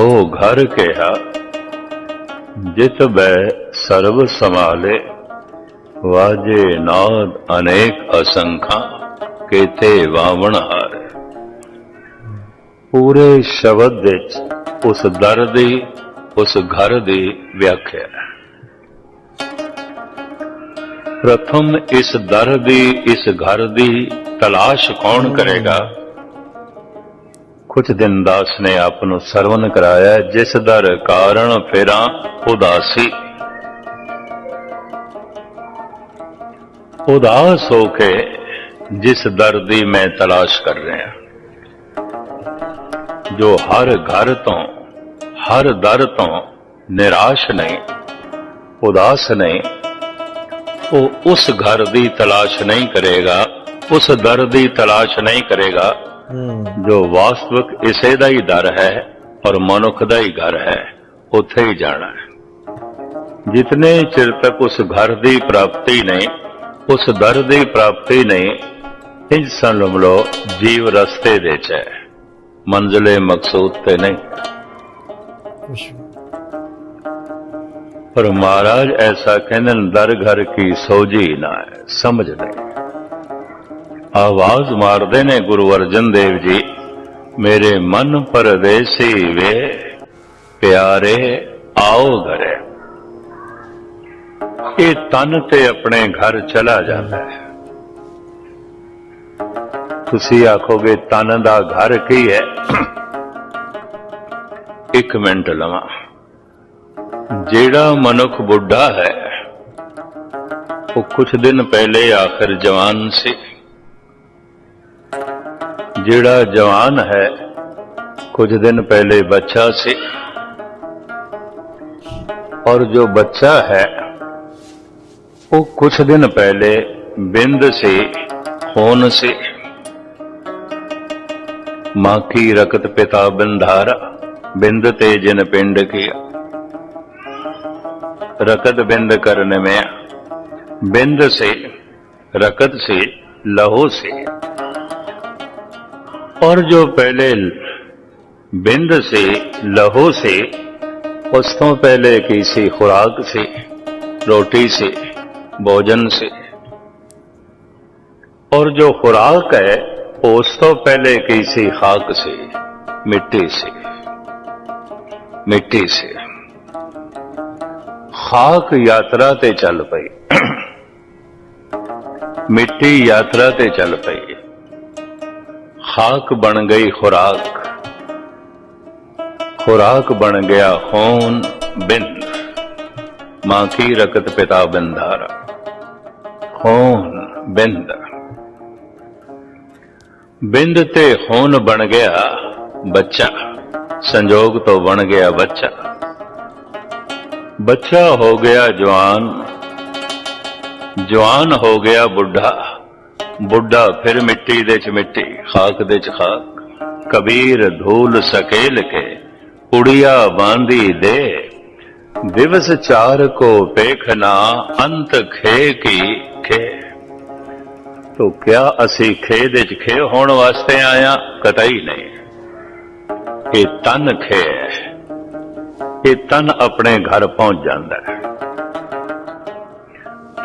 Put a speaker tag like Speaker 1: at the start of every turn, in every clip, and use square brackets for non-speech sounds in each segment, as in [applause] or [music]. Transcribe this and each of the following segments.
Speaker 1: ਸੋ ਘਰ ਕਿਹਾ ਜਿਤ ਬੈ ਸਰਬ ਸਮਾਲੇ ਵਾਜੇ ਨਾਦ ਅਨੇਕ ਅਸੰਖਾਂ, ਕੇਤੇ ਵਾਵਣ ਹਾਰ। ਪੂਰੇ ਸ਼ਬਦ ਵਿੱਚ ਉਸ ਦਰ ਦੀ, ਉਸ ਘਰ ਦੀ ਵਿਆਖਿਆ। ਪ੍ਰਥਮ ਇਸ ਦਰ ਦੀ, ਇਸ ਘਰ ਦੀ ਤਲਾਸ਼ ਕੌਣ ਕਰੇਗਾ? ਕੁਝ ਦਿਨ ਦਾਸ ਨੇ ਆਪ ਨੂੰ ਸਰਵਨ ਕਰਾਇਆ, ਜਿਸ ਦਰ ਕਾਰਣ ਫੇਰਾਂ ਉਦਾਸੀ। ਉਦਾਸ ਹੋ ਕੇ ਜਿਸ ਦਰ ਦੀ ਮੈਂ ਤਲਾਸ਼ ਕਰ ਰਿਹਾ ਜੋ ਹਰ ਘਰ ਤੋਂ, ਹਰ ਦਰ ਤੋਂ ਨਿਰਾਸ਼ ਨਹੀਂ, ਉਦਾਸ ਨਹੀਂ, ਉਹ ਉਸ ਘਰ ਦੀ ਤਲਾਸ਼ ਨਹੀਂ ਕਰੇਗਾ, ਉਸ ਦਰ ਦੀ ਤਲਾਸ਼ ਨਹੀਂ ਕਰੇਗਾ। ਜੋ ਵਾਸਤਵਿਕ ਇਸੇ ਦਾ ਹੀ ਦਰ ਹੈ ਔਰ ਮਨੁੱਖ ਦਾ ਹੀ ਘਰ ਹੈ, ਉੱਥੇ ਹੀ ਜਾਣਾ ਹੈ। ਜਿਤਨੇ ਚਿਰ ਤੱਕ ਉਸ ਘਰ ਦੀ ਪ੍ਰਾਪਤੀ ਨਹੀਂ, ਉਸ ਦਰ ਦੀ ਪ੍ਰਾਪਤੀ ਨਹੀਂ ਇੰਜ ਸਮਝ ਲਓ ਜੀਵ ਰਸਤੇ ਦੇ ਚ ਹੈ, ਮੰਜ਼ਲੇ ਮਕਸੂਦ ਤੇ ਨਹੀਂ। ਪਰ ਮਹਾਰਾਜ ਐਸਾ ਕਹਿੰਦੇ ਦਰ ਘਰ ਕੀ ਸੋਝੀ ਨਾ ਸਮਝ ਨਹੀਂ। ਆਵਾਜ਼ ਮਾਰਦੇ ਨੇ ਗੁਰੂ ਅਰਜਨ ਦੇਵ ਜੀ, ਮੇਰੇ ਮਨ ਪਰਦੇਸੀ ਵੇ, ਪਿਆਰੇ ਆਓ ਘਰੇ। ਇਹ ਤਨ ਤੇ ਆਪਣੇ ਘਰ ਚਲਾ ਜਾਂਦਾ ਹੈ। ਤੁਸੀਂ ਆਖੋਗੇ, ਤਨ ਦਾ ਘਰ ਕੀ ਹੈ? ਇੱਕ ਮਿੰਟ ਲਵਾਂ। ਜਿਹੜਾ ਮਨੁੱਖ ਬੁੱਢਾ ਹੈ, ਉਹ ਕੁਝ ਦਿਨ ਪਹਿਲੇ ਆਖਰ ਜਵਾਨ ਸੀ। ਜਿਹੜਾ ਜਵਾਨ ਹੈ ਕੁਝ ਦਿਨ ਪਹਿਲੇ ਬੱਚਾ ਸੀ और जो बच्चा है वो कुछ दिन पहले बिंद से खून से मां की रकत पिता बिंधारा बिंद ते जिन पिंड किया रकत बिंद करने में बिंद से रकत से लहू से और जो पहले बिंद से, लहू से उस तो पहले किसी खुराक से, रोटी से, भोजन से, और जो खुराक है उस तो पहले किसी खाक से, मिट्टी से मिट्टी से। खाक यात्रा ते चल पई। [clears throat] मिट्टी यात्रा ते चल पाई। ਖਾਕ ਬਣ ਗਈ ਖੁਰਾਕ खुराक बन गया खून बिंद मां की रकत पिता बिंधारा खून बिंद बिंद ते खून बन गया बच्चा संजोग तो बन गया बच्चा बच्चा हो गया जवान जवान हो गया बुढ़ा ਬੁੱਢਾ ਫਿਰ ਮਿੱਟੀ ਦੇ ਚ ਮਿੱਟੀ, ਖਾਕ ਦੇ ਚ ਖਾਕ। ਕਬੀਰ ਧੂਲ ਸਕੇਲ ਕੇ, ਕੁੜੀਆ ਬਾਂਦੀ ਦੇ। ਦਿਵਸ ਚਾਰ ਕੋ ਪੇਖਨਾ ਅੰਤ ਖੇ ਕੀ ਖੇ। ਤੋ ਕਿਆ ਅਸੀਂ ਖੇ ਦੇ ਚ ਖੇ ਹੋਣ ਵਾਸਤੇ ਆਇਆ, ਕਟਾਈ ਨਹੀਂ। ਇਹ ਤਨ ਖੇ ਇਹ ਤਨ ਆਪਣੇ ਘਰ ਪਹੁੰਚ ਜਾਂਦਾ ਹੈ।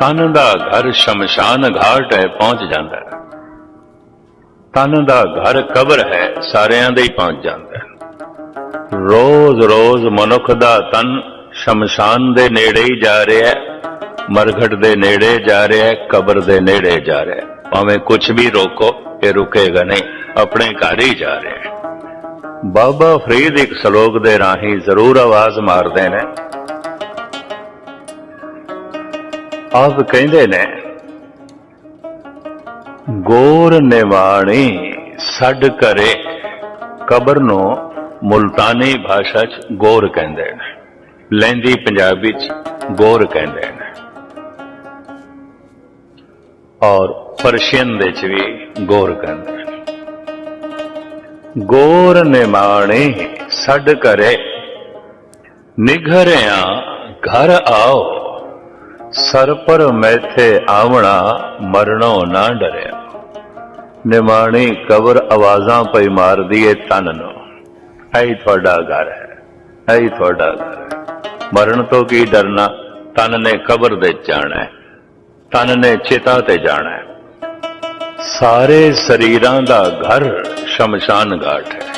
Speaker 1: ਤਨ ਦਾ ਘਰ ਸ਼ਮਸ਼ਾਨ ਘਾਟ ਹੈ, ਪਹੁੰਚ ਜਾਂਦਾ ਹੈ। ਤਨ ਦਾ ਘਰ ਕਬਰ ਹੈ, ਸਾਰਿਆਂ ਦੇ ਹੀ ਪਹੁੰਚ ਜਾਂਦਾ ਹੈ। ਰੋਜ਼ ਰੋਜ਼ ਮਨੁੱਖ ਦਾ ਤਨ ਸ਼ਮਸ਼ਾਨ ਦੇ ਨੇੜੇ ਹੀ ਜਾ ਰਿਹਾ ਹੈ ਮਰਘਟ ਦੇ ਨੇੜੇ ਜਾ ਰਿਹਾ ਹੈ, ਕਬਰ ਦੇ ਨੇੜੇ ਜਾ ਰਿਹਾ ਹੈ। ਭਾਵੇਂ ਕੁਝ ਵੀ ਰੋਕੋ, ਇਹ ਰੁਕੇਗਾ ਨਹੀਂ, ਆਪਣੇ ਘਰ ਹੀ ਜਾ ਰਿਹਾ ਹੈ। ਬਾਬਾ ਫਰੀਦ ਇੱਕ ਸ਼ਲੋਕ ਦੇ ਰਾਹੀਂ ਜ਼ਰੂਰ ਆਵਾਜ਼ ਮਾਰਦੇ ਨੇ ਆਪ ਕਹਿੰਦੇ ਨੇ, ਗੋਰ ਨਿਵਾਣੀ ਛੱਡ ਕਰੇ ਕਬਰ ਨੂੰ ਮੁਲਤਾਨੀ ਭਾਸ਼ਾ ਚ ਗੋਰ ਕਹਿੰਦੇ ਨੇ ਲਹਿੰਦੀ ਪੰਜਾਬੀ ਚ ਗੋਰ ਕਹਿੰਦੇ ਨੇ। ਔਰ ਪਰਸ਼ੀਅਨ ਦੇ ਚ ਵੀ ਗੋਰ ਕਹਿੰਦੇ ਨੇ। ਗੋਰ ਨਿਮਾਣੇ ਛੱਡ ਕਰੇ ਨਿਘਰਿਆ ਘਰ ਆਓ ਸਰ ਪਰ ਮੈਥੇ ਆਵਣਾ ਮਰਣੋ ਨਾ ਡਰਿਆ। ਨਿਮਾਣੀ ਕਬਰ ਆਵਾਜ਼ਾਂ ਪਈ ਮਾਰਦੀ ਏ ਤਨ ਨੂੰ। ਐ ਤੁਹਾਡਾ ਘਰ ਹੈ ਹੈ ਤੁਹਾਡਾ ਘਰ ਮਰਨ ਤੋਂ ਕੀ ਡਰਨਾ, ਤਨ ਨੇ ਕਬਰ ਦੇ ਜਾਣਾ ਹੈ, ਤਨ ਨੇ ਚਿਤਾ ਤੇ ਜਾਣਾ ਹੈ। ਸਾਰੇ ਸਰੀਰਾਂ ਦਾ ਘਰ ਸ਼ਮਸ਼ਾਨ ਘਾਟ ਹੈ।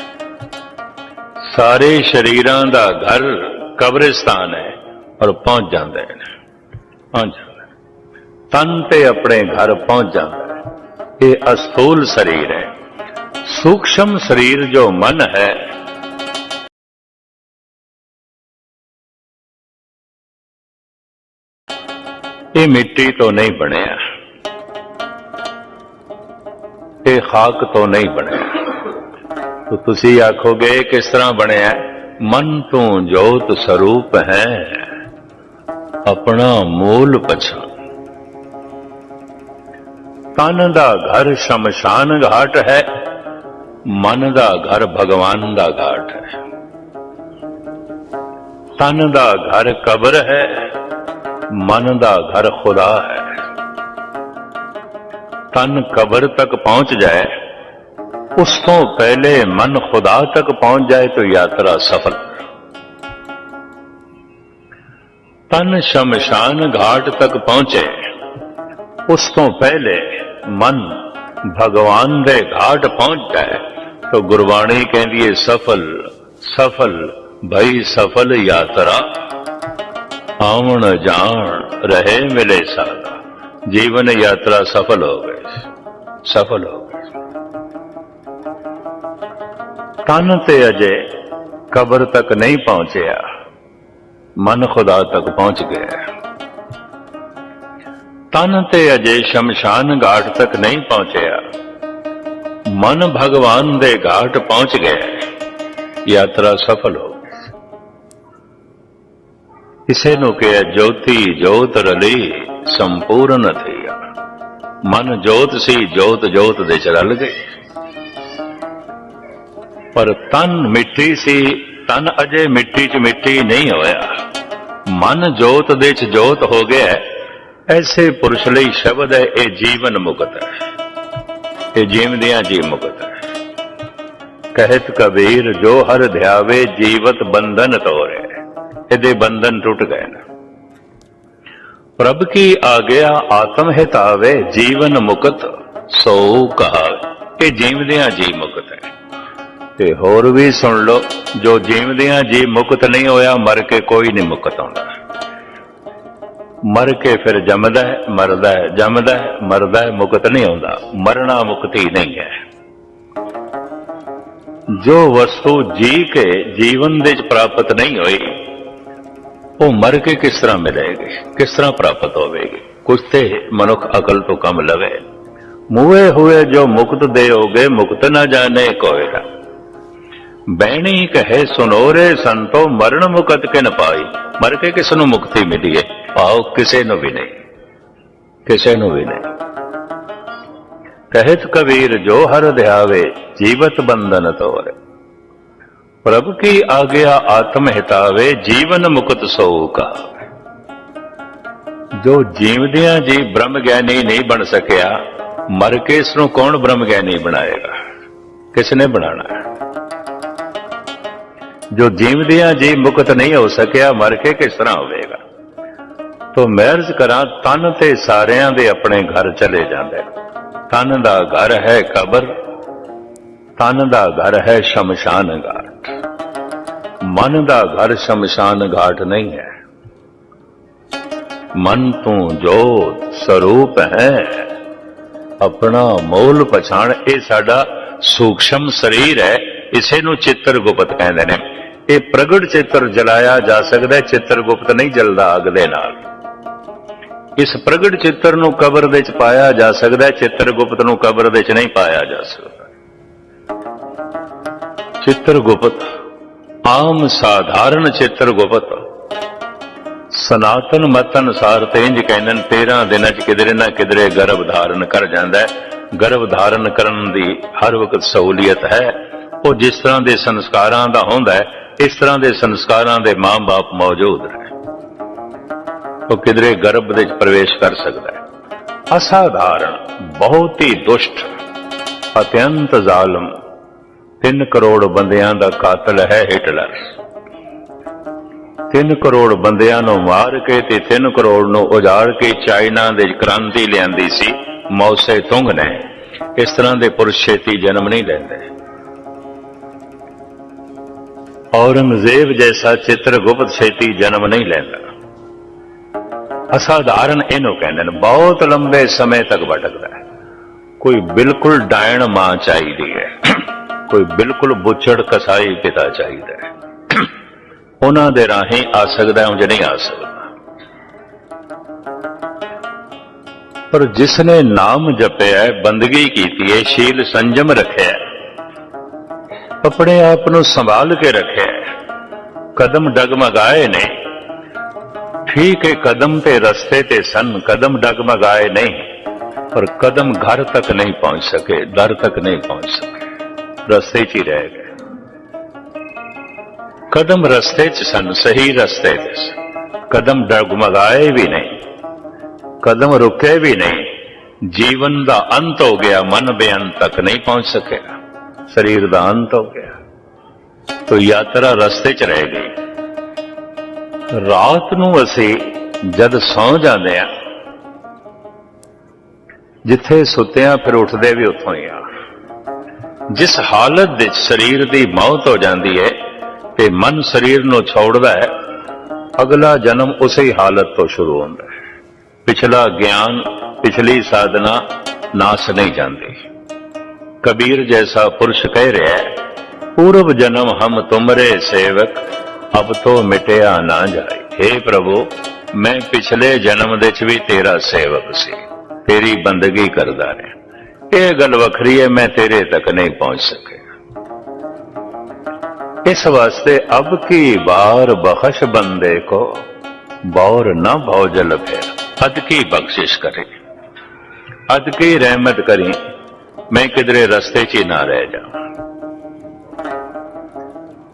Speaker 1: ਸਾਰੇ ਸਰੀਰਾਂ ਦਾ ਘਰ ਕਬਰਿਸਤਾਨ ਹੈ ਔਰ ਪਹੁੰਚ ਜਾਂਦੇ ਨੇ। ਪਹੁੰਚ ਜਾਂਦੇ ਤਨ ਤੇ ਆਪਣੇ ਘਰ ਪਹੁੰਚ ਜਾਂਦਾ ਇਹ ਅਸਥੂਲ ਸਰੀਰ ਹੈ। ਸੂਖਸ਼ਮ ਸਰੀਰ ਜੋ ਮਨ ਹੈ, ਇਹ ਮਿੱਟੀ ਤੋਂ ਨਹੀਂ ਬਣਿਆ। ਇਹ ਖਾਕ ਤੋਂ ਨਹੀਂ ਬਣਿਆ। ਤੋ ਤੁਸੀਂ ਆਖੋਗੇ ਕਿਸ ਤਰ੍ਹਾਂ ਬਣਿਆ? ਮਨ ਤੋਂ ਜੋਤ ਸਰੂਪ ਹੈ। ਆਪਣਾ ਮੂਲ ਪਛਾਣ। ਤਨ ਦਾ ਘਰ ਸ਼ਮਸ਼ਾਨ ਘਾਟ ਹੈ, ਮਨ ਦਾ ਘਰ ਭਗਵਾਨ ਦਾ ਘਾਟ ਹੈ। ਤਨ ਦਾ ਘਰ ਕਬਰ ਹੈ, ਮਨ ਦਾ ਘਰ ਖੁਦਾ ਹੈ। ਤਨ ਕਬਰ ਤੱਕ ਪਹੁੰਚ ਜਾਏ, ਉਸ ਤੋਂ ਪਹਿਲੇ ਮਨ ਖੁਦਾ ਤੱਕ ਪਹੁੰਚ ਜਾਏ, ਤਾਂ ਯਾਤਰਾ ਸਫਲ। ਤਨ ਸ਼ਮਸ਼ਾਨ ਘਾਟ ਤੱਕ ਪਹੁੰਚੇ। ਉਸ ਤੋਂ ਪਹਿਲੇ ਮਨ ਭਗਵਾਨ ਦੇ ਘਾਟ ਪਹੁੰਚ ਜਾਏ ਤਾਂ ਗੁਰਬਾਣੀ ਕਹਿੰਦੀ ਹੈ ਸਫਲ ਸਫਲ, ਭਈ ਸਫਲ ਯਾਤਰਾ। ਆਵਣ ਜਾਣ, ਰਹੇ ਮਿਲੇ ਸਾਦਾ ਜੀਵਨ ਯਾਤਰਾ ਸਫਲ ਹੋ ਗਈ ਸਫਲ ਹੋ ਗਈ ਤਨ ਤੇ ਅਜੇ ਕਬਰ ਤੱਕ ਨਹੀਂ ਪਹੁੰਚਿਆ। ਮਨ ਖੁਦਾ ਤੱਕ ਪਹੁੰਚ ਗਿਆ ਤਨ ਤੇ ਅਜੇ ਸ਼ਮਸ਼ਾਨ ਘਾਟ ਤੱਕ ਨਹੀਂ ਪਹੁੰਚਿਆ। ਮਨ ਭਗਵਾਨ ਦੇ ਘਾਟ ਪਹੁੰਚ ਗਿਆ ਯਾਤਰਾ ਸਫਲ ਹੋ ਗਈ। ਇਸੇ ਨੂੰ ਕਿਹਾ, ਜੋਤੀ, ਜੋਤ ਰਲੀ, ਸੰਪੂਰਨ ਥੀਆ। ਮਨ ਜੋਤ ਸੀ, ਜੋਤ ਜੋਤ ਦੇ ਚ ਰਲ ਗਈ ਪਰ ਤਨ ਮਿੱਟੀ ਸੀ, ਤਨ ਅਜੇ ਮਿੱਟੀ ਚ ਮਿੱਟੀ ਨਹੀਂ ਹੋਇਆ। ਮਨ ਜੋਤ ਦੇ ਚ ਜੋਤ ਹੋ ਗਿਆ ਐਸੇ ਪੁਰਸ਼ ਲਈ ਸ਼ਬਦ ਹੈ, ਇਹ ਜੀਵਨ ਮੁਕਤ ਹੈ। ਇਹ ਜੀਵਦਿਆਂ ਜੀ ਮੁਕਤ ਹੈ। ਕਹਿਤ ਕਬੀਰ, ਜੋ ਹਰ ਧਿਆਵੇ ਜੀਵਤ ਬੰਧਨ ਤੋਰੇ। ਇਹਦੇ ਬੰਧਨ ਟੁੱਟ ਗਏ ਨੇ। ਪ੍ਰਭ ਕੀ ਆਗਿਆ ਆਤਮ ਹਿਤਾਵੇ ਜੀਵਨ ਮੁਕਤ ਸੋ ਕਹਾਵੇ। ਇਹ ਜੀਵਦਿਆਂ ਜੀ ਮੁਕਤ ਤੇ ਹੋਰ ਵੀ ਸੁਣ ਲਓ, ਜੋ ਜੀਵਦਿਆਂ ਜੀ ਮੁਕਤ ਨਹੀਂ ਹੋਇਆ, ਮਰ ਕੇ ਕੋਈ ਨਹੀਂ ਮੁਕਤ ਆਉਂਦਾ ਮਰ ਕੇ ਫਿਰ ਜੰਮਦਾ ਹੈ, ਮਰਦਾ ਹੈ, ਜੰਮਦਾ ਹੈ, ਮਰਦਾ ਹੈ, ਮੁਕਤ ਨਹੀਂ ਆਉਂਦਾ ਮਰਨਾ ਮੁਕਤੀ ਨਹੀਂ ਹੈ। ਜੋ ਵਸਤੂ ਜੀ ਕੇ ਜੀਵਨ ਦੇ ਚ ਪ੍ਰਾਪਤ ਨਹੀਂ ਹੋਈ, ਉਹ ਮਰ ਕੇ ਕਿਸ ਤਰ੍ਹਾਂ ਮਿਲੇਗੀ? ਕਿਸ ਤਰ੍ਹਾਂ ਪ੍ਰਾਪਤ ਹੋਵੇਗੀ? ਕੁਛ ਤੇ ਮਨੁੱਖ ਅਕਲ ਤੋਂ ਕੰਮ ਲਵੇ। ਮੂਏ ਹੋਏ ਜੋ ਮੁਕਤ ਦੇ ਹੋਗੇ, ਮੁਕਤ ਨਾ ਜਾਣੇ ਕੋਇਰਾ ਬਹਿਣੀ ਕਹੇ ਸੁਨੋਰੇ ਸੰਤੋ ਮਰਨ ਮੁਕਤ ਕਿਨ ਪਾਈ। ਮਰ ਕੇ ਕਿਸ ਨੂੰ ਮੁਕਤੀ ਮਿਲੀ ਹੈ ਪਾਓ ਕਿਸੇ ਨੂੰ ਵੀ ਨਹੀਂ। ਕਿਸੇ ਨੂੰ ਵੀ ਨਹੀਂ। ਕਹਿਤ ਕਬੀਰ ਜੋ ਹਰ ਧਿਆਵੇ ਜੀਵਤ ਬੰਧਨ ਤੋਰੇ। ਪ੍ਰਭ ਕੀ ਆਗਿਆ ਆਤਮ ਹਿਤਾਵੇ, ਜੀਵਨ ਮੁਕਤ ਸੋ ਕਾ ਜੋ ਜੀਵਦਿਆਂ ਜੀ ਬ੍ਰਹਮ ਗਿਆਨੀ ਨਹੀਂ ਬਣ ਸਕਿਆ, ਮਰ ਕੇ ਇਸ ਨੂੰ ਕੌਣ ਬ੍ਰਹਮ ਗਿਆਨੀ ਬਣਾਏਗਾ? ਕਿਸ ਨੇ ਬਣਾਣਾ ਹੈ? ਜੋ ਜੀਵਦਿਆਂ ਜੀ ਮੁਕਤ ਨਹੀਂ ਹੋ ਸਕਿਆ, ਮਰ ਕੇ ਕਿਸ ਤਰ੍ਹਾਂ ਹੋਵੇਗਾ? ਤੋ ਮਹਿਰਜ ਕਰਾਂ, ਤਨ ਤੇ ਸਾਰਿਆਂ ਦੇ ਆਪਣੇ ਘਰ ਚਲੇ ਜਾਂਦੇ। ਤਨ ਦਾ ਘਰ ਹੈ ਕਬਰ, ਤਨ ਦਾ ਘਰ ਹੈ ਸ਼ਮਸ਼ਾਨ ਘਾਟ। ਮਨ ਦਾ ਘਰ ਸ਼ਮਸ਼ਾਨ ਘਾਟ ਨਹੀਂ ਹੈ। ਮਨ ਤੋਂ ਜੋਤ ਸਰੂਪ ਹੈ। ਆਪਣਾ ਮੋਲ ਪਛਾਣ, ਇਹ ਸਾਡਾ ਸੂਖਸ਼ਮ ਸਰੀਰ ਹੈ। ਇਸੇ ਨੂੰ ਚਿੱਤਰ ਗੁਪਤ ਕਹਿੰਦੇ ਨੇ। ਇਹ ਪ੍ਰਗਟ ਚਿੱਤਰ ਜਲਾਇਆ ਜਾ ਸਕਦਾ ਚਿੱਤਰ ਗੁਪਤ ਨਹੀਂ ਜਲਦਾ ਅੱਗ ਦੇ ਨਾਲ। ਇਸ ਪ੍ਰਗਟ ਚਿੱਤਰ ਨੂੰ ਕਬਰ ਦੇ ਚ ਪਾਇਆ ਜਾ ਸਕਦਾ ਚਿੱਤਰ ਗੁਪਤ ਨੂੰ ਕਬਰ ਦੇ ਚ ਨਹੀਂ ਪਾਇਆ ਜਾ ਸਕਦਾ। ਚਿੱਤਰ ਗੁਪਤ, ਆਮ ਸਾਧਾਰਨ ਚਿੱਤਰ ਗੁਪਤ। ਸਨਾਤਨ ਮਤ ਅਨੁਸਾਰ ਤੇ ਇੰਜ ਕਹਿੰਦੇ ਨੇ 13 ਦਿਨਾਂ ਚ ਕਿਧਰੇ ਨਾ ਕਿਧਰੇ ਗਰਭ ਧਾਰਨ ਕਰ ਜਾਂਦਾ ਹੈ। ਗਰਭ ਧਾਰਨ ਕਰਨ ਦੀ ਹਰ ਵਕਤ ਸਹੂਲੀਅਤ ਹੈ। ਉਹ ਜਿਸ ਤਰ੍ਹਾਂ ਦੇ ਸੰਸਕਾਰਾਂ ਦਾ ਹੁੰਦਾ ਹੈ ਇਸ ਤਰ੍ਹਾਂ ਦੇ ਸੰਸਕਾਰਾਂ ਦੇ ਮਾਂ-ਬਾਪ ਮੌਜੂਦ ਨੇ। ਉਹ ਕਿਧਰੇ ਗਰਭ ਦੇ ਵਿੱਚ ਪ੍ਰਵੇਸ਼ ਕਰ ਸਕਦਾ ਹੈ। ਅਸਾਧਾਰਨ, ਬਹੁਤ ਹੀ ਦੁਸ਼ਟ, ਅਤਿਅੰਤ ਜ਼ਾਲਮ 3 ਕਰੋੜ ਬੰਦਿਆਂ ਦਾ ਕਾਤਲ ਹੈ ਹਿਟਲਰ। 3 ਕਰੋੜ ਬੰਦਿਆਂ ਨੂੰ ਮਾਰ ਕੇ ਤੇ 3 ਕਰੋੜ ਨੂੰ ਉਜਾੜ ਕੇ ਚਾਈਨਾ ਦੇ ਕ੍ਰਾਂਤੀ ਲਿਆਂਦੀ ਸੀ ਮੌਸੇ ਤੁੰਗ ਨੇ। ਇਸ ਤਰ੍ਹਾਂ ਦੇ ਪੁਰਸ਼ ਛੇਤੀ ਜਨਮ ਨਹੀਂ ਲੈਂਦੇ। ਔਰੰਗਜ਼ੇਬ ਜੈਸਾ ਚਿੱਤਰਗੁਪਤ ਛੇਤੀ ਜਨਮ ਨਹੀਂ ਲੈਂਦਾ। ਅਸਾਧਾਰਨ ਇਹਨੂੰ ਕਹਿੰਦੇ ਨੇ, ਬਹੁਤ ਲੰਬੇ ਸਮੇਂ ਤੱਕ ਭਟਕਦਾ ਹੈ। ਕੋਈ ਬਿਲਕੁਲ ਡਾਇਣ ਮਾਂ ਚਾਹੀਦੀ ਹੈ, ਕੋਈ ਬਿਲਕੁਲ ਬੁੱਚੜ ਕਸਾਈ ਪਿਤਾ ਚਾਹੀਦਾ ਹੈ। ਉਹਨਾਂ ਦੇ ਰਾਹੀਂ ਆ ਸਕਦਾ ਉਂਝ ਨਹੀਂ ਆ ਸਕਦਾ। ਪਰ ਜਿਸ ਨੇ ਨਾਮ ਜਪਿਆ ਹੈ, ਬੰਦਗੀ ਕੀਤੀ ਹੈ, ਸ਼ੀਲ ਸੰਜਮ ਰੱਖਿਆ ਹੈ ਆਪਣੇ ਆਪ ਨੂੰ ਸੰਭਾਲ ਕੇ ਰੱਖਿਆ ਕਦਮ ਡਗਮਗਾਏ ਨੇ। ਠੀਕ ਹੈ, ਕਦਮ ਤੇ ਰਸਤੇ ਤੇ ਸਨ, ਕਦਮ ਡਗਮਗਾਏ ਨਹੀਂ। ਪਰ ਕਦਮ ਘਰ ਤੱਕ ਨਹੀਂ ਪਹੁੰਚ ਸਕੇ, ਦਰ ਤੱਕ ਨਹੀਂ ਪਹੁੰਚ ਸਕੇ। ਰਸਤੇ 'ਚ ਹੀ ਰਹਿ ਗਏ। ਕਦਮ ਰਸਤੇ 'ਚ ਸਨ, ਸਹੀ ਰਸਤੇ ਤੇ ਕਦਮ ਡਗਮਗਾਏ ਵੀ ਨਹੀਂ। ਕਦਮ ਰੁਕੇ ਵੀ ਨਹੀਂ। ਜੀਵਨ ਦਾ ਅੰਤ ਹੋ ਗਿਆ, ਮਨ ਬੇਅੰਤ ਤੱਕ ਨਹੀਂ ਪਹੁੰਚ ਸਕਿਆ। ਸਰੀਰ ਦਾ ਅੰਤ ਹੋ ਗਿਆ। ਤੋ ਯਾਤਰਾ ਰਸਤੇ 'ਚ ਰਹਿ ਗਈ। ਰਾਤ ਨੂੰ ਅਸੀਂ ਜਦ ਸੌਂ ਜਾਂਦੇ ਆ ਜਿੱਥੇ ਸੁੱਤਿਆਂ ਫਿਰ ਉੱਠਦੇ ਵੀ ਉੱਥੋਂ ਹੀ ਆ। ਜਿਸ ਹਾਲਤ ਵਿੱਚ ਸਰੀਰ ਦੀ ਮੌਤ ਹੋ ਜਾਂਦੀ ਹੈ ਤੇ ਮਨ ਸਰੀਰ ਨੂੰ ਛੋੜਦਾ ਹੈ, ਅਗਲਾ ਜਨਮ ਉਸੇ ਹਾਲਤ ਤੋਂ ਸ਼ੁਰੂ ਹੁੰਦਾ ਹੈ। ਪਿਛਲਾ ਗਿਆਨ, ਪਿਛਲੀ ਸਾਧਨਾ ਨਾਸ ਨਹੀਂ ਜਾਂਦੀ। ਕਬੀਰ ਜੈਸਾ ਪੁਰਸ਼ ਕਹਿ ਰਿਹਾ ਹੈ, ਪੂਰਵ ਜਨਮ ਹਮ ਤੁਮਰੇ ਸੇਵਕ, ਅਬ ਤੋ ਮਿਟਿਆ ਨਾ ਜਾਏ। हे ਪ੍ਰਭੂ, ਮੈਂ ਪਿਛਲੇ ਜਨਮ ਦੇ ਚ ਵੀ ਤੇਰਾ ਸੇਵਕ ਸੀ, ਤੇਰੀ ਬੰਦਗੀ ਕਰਦਾ ਰਿਹਾ। ਇਹ ਗੱਲ ਵੱਖਰੀ ਹੈ, ਮੈਂ ਤੇਰੇ ਤੱਕ ਨਹੀਂ ਪਹੁੰਚ ਸਕਿਆ। ਇਸ ਵਾਸਤੇ ਅਬ ਕੀ ਬਾਰ ਬਖਸ਼ ਬੰਦੇ ਕੋ, ਬੌਰ ਨਾ ਭੌਜਲ ਫੇਰ ਅਦ ਕੀ ਬਖਸ਼ਿਸ਼ ਕਰੇ? ਅਦ ਕੀ ਰਹਿਮਤ ਕਰੀ? ਮੈਂ ਕਿਧਰੇ ਰਸਤੇ 'ਚ ਹੀ ਨਾ ਰਹਿ ਜਾਵਾਂ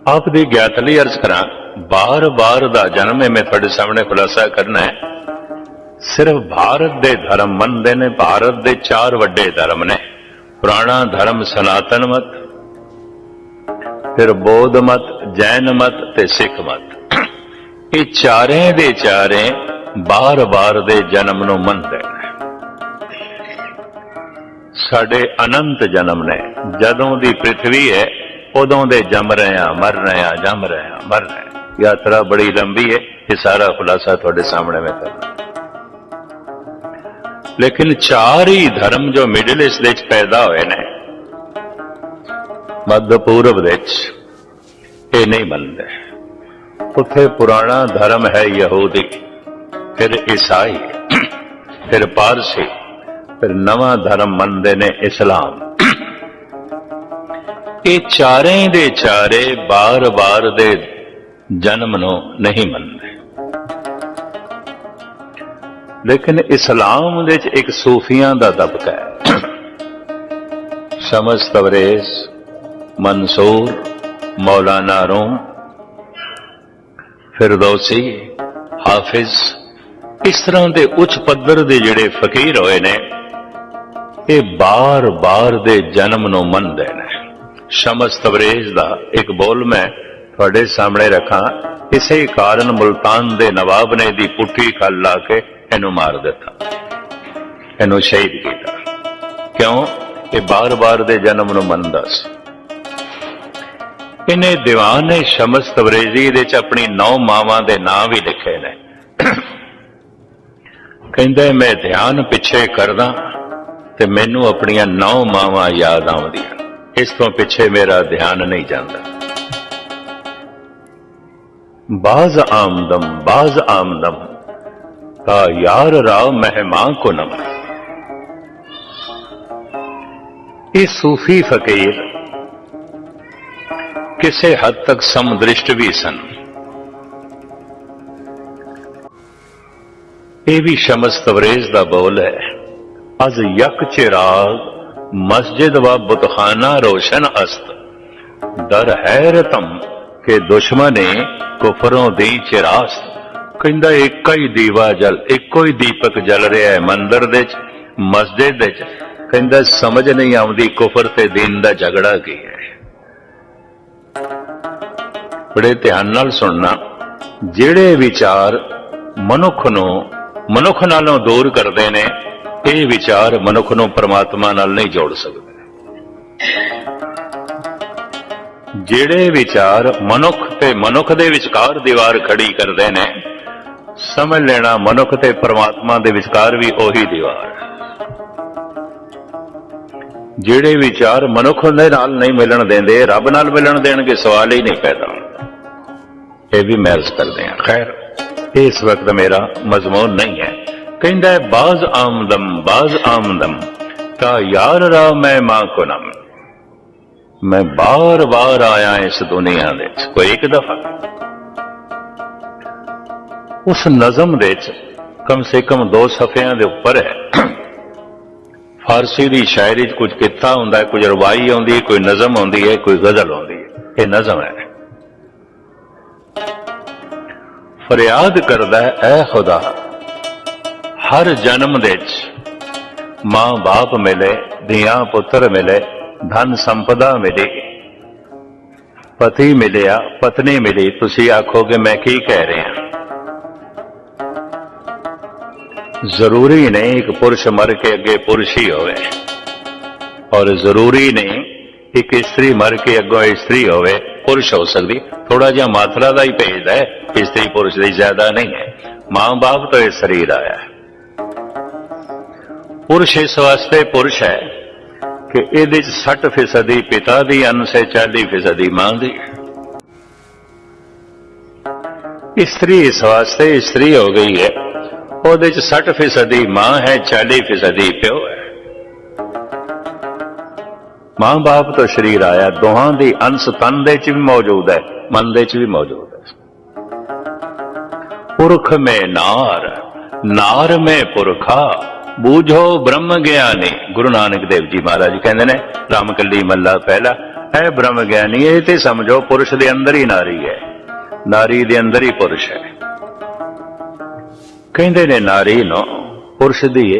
Speaker 1: ਆਪ ਦੀ ਗਿਆਤ ਲਈ ਅਰਜ਼ ਕਰਾਂ, ਬਾਰ-ਬਾਰ ਦਾ ਜਨਮ ਹੈ ਮੈਂ ਤੁਹਾਡੇ ਸਾਹਮਣੇ ਖੁਲਾਸਾ ਕਰਨਾ ਹੈ। ਸਿਰਫ ਭਾਰਤ ਦੇ ਧਰਮ ਮੰਨਦੇ ਨੇ, ਭਾਰਤ ਦੇ ਚਾਰ ਵੱਡੇ ਧਰਮ ਨੇ। ਪੁਰਾਣਾ ਧਰਮ ਸਨਾਤਨ ਮਤ, ਫਿਰ ਬੌਧ ਮਤ, ਜੈਨ ਮਤ ਤੇ ਸਿੱਖ ਮਤ। ਇਹ ਚਾਰੇ ਦੇ ਚਾਰੇ ਬਾਰ-ਬਾਰ ਦੇ ਜਨਮ ਨੂੰ ਮੰਨਦੇ ਨੇ। ਸਾਡੇ ਅਨੰਤ ਜਨਮ ਨੇ। ਜਦੋਂ ਦੀ ਪ੍ਰithvi ਹੈ, ਉਦੋਂ ਦੇ ਜੰਮ ਰਹੇ ਆ ਮਰ ਰਹੇ ਆ ਜੰਮ ਰਹੇ ਆ ਮਰ ਰਹੇ ਹਾਂ। ਯਾਤਰਾ ਬੜੀ ਲੰਬੀ ਹੈ, ਇਹ ਸਾਰਾ ਖੁਲਾਸਾ ਤੁਹਾਡੇ ਸਾਹਮਣੇ ਮੈਂ ਕਰਨਾ ਲੇਕਿਨ ਚਾਰ ਹੀ ਧਰਮ ਜੋ ਮਿਡਲ ਈਸਟ ਵਿੱਚ ਪੈਦਾ ਹੋਏ ਨੇ, ਮੱਧ ਪੂਰਬ ਵਿੱਚ, ਇਹ ਨਹੀਂ ਮੰਨਦੇ। ਉੱਥੇ ਪੁਰਾਣਾ ਧਰਮ ਹੈ ਯਹੂਦੀ, ਫਿਰ ਈਸਾਈ, ਫਿਰ ਪਾਰਸੀ ਫਿਰ ਨਵਾਂ ਧਰਮ ਮੰਨਦੇ ਨੇ ਇਸਲਾਮ। ਇਹ ਚਾਰੇ ਦੇ ਚਾਰੇ ਬਾਰ-ਬਾਰ ਦੇ ਜਨਮ ਨੂੰ ਨਹੀਂ ਮੰਨਦੇ। ਲੇਕਿਨ ਇਸਲਾਮ ਦੇ ਵਿੱਚ ਇੱਕ ਸੂਫੀਆਂ ਦਾ ਦਬਕਾ ਹੈ। Shams Tabrez, Mansur, Maulana Rumi Firdausi, Hafiz, ਇਸ ਤਰ੍ਹਾਂ ਦੇ ਉੱਚ ਪੱਧਰ ਦੇ ਜਿਹੜੇ ਫਕੀਰ ਹੋਏ ਨੇ ਇਹ ਬਾਰ-ਬਾਰ ਦੇ ਜਨਮ ਨੂੰ ਮੰਨਦੇ ਨੇ। ਸ਼ਮਸ ਤਬਰੇਜ਼ ਦਾ ਇੱਕ ਬੋਲ ਮੈਂ ਤੁਹਾਡੇ ਸਾਹਮਣੇ ਰੱਖਾਂ। ਇਸੇ ਕਾਰਨ ਮੁਲਤਾਨ ਦੇ ਨਵਾਬ ਨੇ ਦੀ ਪੁੱਠੀ ਖੱਲ ਲਾ ਕੇ ਇਹਨੂੰ ਮਾਰ ਦਿੱਤਾ। ਇਹਨੂੰ ਸ਼ਹੀਦ ਕੀਤਾ। ਕਿਉਂ? ਇਹ ਬਾਰ-ਬਾਰ ਦੇ ਜਨਮ ਨੂੰ ਮੰਨਦਾ ਸੀ। ਇਹਨੇ ਦੀਵਾਨ ਨੇ ਸ਼ਮਸ ਤਬਰੇਜ਼ੀ ਦੇ ਚ ਆਪਣੀ ਨੌ ਮਾਵਾਂ ਦੇ ਨਾਂ ਵੀ ਲਿਖੇ ਨੇ। ਕਹਿੰਦੇ, ਮੈਂ ਧਿਆਨ ਪਿੱਛੇ ਕਰਦਾ ਤੇ ਮੈਨੂੰ ਆਪਣੀਆਂ ਨੌ ਮਾਵਾਂ ਯਾਦ ਆਉਂਦੀਆਂ। ਇਸ ਤੋਂ ਪਿੱਛੇ ਮੇਰਾ ਧਿਆਨ ਨਹੀਂ ਜਾਂਦਾ। ਬਾਜ਼ ਆਮਦਮ ਬਾਜ਼ ਆਮਦਮ ਤਾ ਯਾਰ ਰਾ ਮਹਿਮਾਂ ਕੋ ਨਮ ਇਹ ਸੂਫੀ ਫਕੀਰ ਕਿਸੇ ਹੱਦ ਤੱਕ ਸਮਦ੍ਰਿਸ਼ਟ ਵੀ ਸਨ। ਇਹ ਵੀ ਸ਼ਮਸ ਤਵਰੇਜ਼ ਦਾ ਬੋਲ ਹੈ। ਅਜ਼ ਯਕ ਚਿਰਾਗ, ਮਸਜਿਦ व ਬੁਤਖਾਨਾ ਰੋਸ਼ਨ ਅਸਤ। ਦਰ ਹੈਰਤਮ ਕਿ ਦੁਸ਼ਮਨੇ ਕੁਫਰੋਂ ਦੀ ਚਿਰਾਸ ਕਹਿੰਦਾ ਇੱਕ ਹੀ ਦੀਵਾ ਜਲ, ਇੱਕੋ ਹੀ ਦੀਪਕ ਜਲ ਰਿਹਾ ਹੈ ਮੰਦਰ ਦੇ ਚ, ਮਸਜਿਦ ਦੇ ਚ। ਕਹਿੰਦਾ ਸਮਝ ਨਹੀਂ ਆਉਂਦੀ ਕੁਫਰ ਤੇ ਦੀਨ ਦਾ ਝਗੜਾ ਕੀ ਹੈ। ਬੜੇ ਧਿਆਨ ਨਾਲ ਸੁਣਨਾ। ਜਿਹੜੇ ਵਿਚਾਰ ਮਨੁੱਖ ਨੂੰ, ਮਨੁੱਖ ਨਾਲੋਂ ਦੂਰ ਕਰਦੇ ਨੇ ਇਹ ਵਿਚਾਰ ਮਨੁੱਖ ਨੂੰ ਪਰਮਾਤਮਾ ਨਾਲ ਨਹੀਂ ਜੋੜ ਸਕਦੇ। ਜਿਹੜੇ ਵਿਚਾਰ ਮਨੁੱਖ ਤੇ ਮਨੁੱਖ ਦੇ ਵਿਚਕਾਰ ਦੀਵਾਰ ਖੜੀ ਕਰਦੇ ਨੇ, ਸਮਝ ਲੈਣਾ ਮਨੁੱਖ ਤੇ ਪਰਮਾਤਮਾ ਦੇ ਵਿਚਕਾਰ ਵੀ ਉਹੀ ਦੀਵਾਰ। ਜਿਹੜੇ ਵਿਚਾਰ ਮਨੁੱਖ ਦੇ ਨਾਲ ਨਹੀਂ ਮਿਲਣ ਦਿੰਦੇ, ਰੱਬ ਨਾਲ ਮਿਲਣ ਦੇਣਗੇ, ਸਵਾਲ ਹੀ ਨਹੀਂ ਪੈਦਾ। ਇਹ ਵੀ ਮਹਿਰਜ ਕਰਦੇ ਹਾਂ। ਖੈਰ, ਇਸ ਵਕਤ ਮੇਰਾ ਮਜ਼ਮੂਨ ਨਹੀਂ ਹੈ। ਕਹਿੰਦਾ ਬਾਜ਼ ਆਮਦਮ ਬਾਜ਼ ਆਮਦਮ, ਕਾ ਯਾਰ ਰਾ ਮੈਂ ਮਾਂ ਕੋ ਨਮ। ਮੈਂ ਬਾਰ-ਬਾਰ ਆਇਆ ਇਸ ਦੁਨੀਆ ਦੇ ਵਿੱਚ, ਕੋਈ ਇੱਕ ਦਫਾ। ਉਸ ਨਜ਼ਮ ਦੇ ਵਿੱਚ ਕਮ ਸੇ ਕਮ ਦੋ ਸਫ਼ਿਆਂ ਦੇ ਉੱਪਰ ਹੈ। ਫਾਰਸੀ ਦੀ ਸ਼ਾਇਰੀ 'ਚ ਕੁਝ ਕਿੱਤਾ ਹੁੰਦਾ ਹੈ, ਕੁਝ ਰਵਾਈ ਆਉਂਦੀ ਹੈ, ਕੋਈ ਨਜ਼ਮ ਆਉਂਦੀ ਹੈ, ਕੋਈ ਗਜ਼ਲ ਆਉਂਦੀ ਹੈ। ਇਹ ਨਜ਼ਮ ਹੈ। ਫਰਿਆਦ ਕਰਦਾ ਹੈ, ਐ ਖੁਦਾ ਹਰ ਜਨਮ ਦੇ ਵਿੱਚ ਮਾਂ ਬਾਪ ਮਿਲੇ, ਧੀਆਂ ਪੁੱਤਰ ਮਿਲੇ, ਧਨ ਸੰਪਦਾ ਮਿਲੀ। ਪਤੀ ਮਿਲਿਆ, ਪਤਨੀ ਮਿਲੀ। ਤੁਸੀਂ ਆਖੋਗੇ ਮੈਂ ਕੀ ਕਹਿ ਰਿਹਾ ਜ਼ਰੂਰੀ ਨਹੀਂ ਇੱਕ ਪੁਰਸ਼ ਮਰ ਕੇ ਅੱਗੇ ਪੁਰਸ਼ ਹੀ ਹੋਵੇ। ਔਰ ਜ਼ਰੂਰੀ ਨਹੀਂ ਇੱਕ ਇਸਤਰੀ ਮਰ ਕੇ ਅੱਗੋਂ ਇਸਤਰੀ ਹੋਵੇ, ਪੁਰਸ਼ ਹੋ ਸਕਦੀ। ਥੋੜਾ ਜਿਹਾ ਮਾਤਰਾ ਦਾ ਹੀ ਭੇਜਦਾ ਹੈ, ਇਸਤਰੀ ਪੁਰਸ਼ ਦੀ ਜ਼ਿਆਦਾ ਨਹੀਂ ਹੈ। ਮਾਂ-ਬਾਪ ਤੋਂ ਇਹ ਸਰੀਰ ਆਇਆ ਹੈ। ਪੁਰਸ਼ ਇਸ ਵਾਸਤੇ ਪੁਰਸ਼ ਹੈ ਕਿ ਇਹਦੇ ਚ 60% ਹੀ ਪਿਤਾ ਦੀ ਅੰਸ਼ ਹੈ 40% ਹੀ ਮਾਂ ਦੀ। ਇਸਤਰੀ ਇਸ ਵਾਸਤੇ ਇਸਤਰੀ ਹੋ ਗਈ ਹੈ। ਉਹਦੇ ਚ 60% ਹੀ ਮਾਂ ਹੈ 40% ਹੀ ਪਿਓ ਹੈ। ਮਾਂ ਬਾਪ ਤੋਂ ਸ਼ਰੀਰ ਆਇਆ, ਦੋਹਾਂ ਦੀ ਅੰਸ਼ ਤਨ ਦੇ ਚ ਵੀ ਮੌਜੂਦ ਹੈ, ਮਨ ਦੇ ਚ ਵੀ ਮੌਜੂਦ ਹੈ। ਪੁਰਖ ਮੇ ਨਾਰ ਨਾਰ ਮੇ ਪੁਰਖਾ ਬੂਝੋ ਬ੍ਰਹਮ ਗਿਆਨੀ। ਗੁਰੂ ਨਾਨਕ ਦੇਵ ਜੀ ਮਹਾਰਾਜ ਕਹਿੰਦੇ ਨੇ ਰਾਮਕਲੀ ਮੱਲਾ ਪਹਿਲਾ। ਹੈ ਬ੍ਰਹਮ ਗਿਆਨੀ, ਇਹ ਤੇ ਸਮਝੋ ਪੁਰਸ਼ ਦੇ ਅੰਦਰ ਹੀ ਨਾਰੀ ਹੈ। ਨਾਰੀ ਦੇ ਅੰਦਰ ਹੀ ਪੁਰਸ਼ ਹੈ। ਕਹਿੰਦੇ ਨੇ ਨਾਰੀ ਨੂੰ, ਪੁਰਸ਼ ਦੀ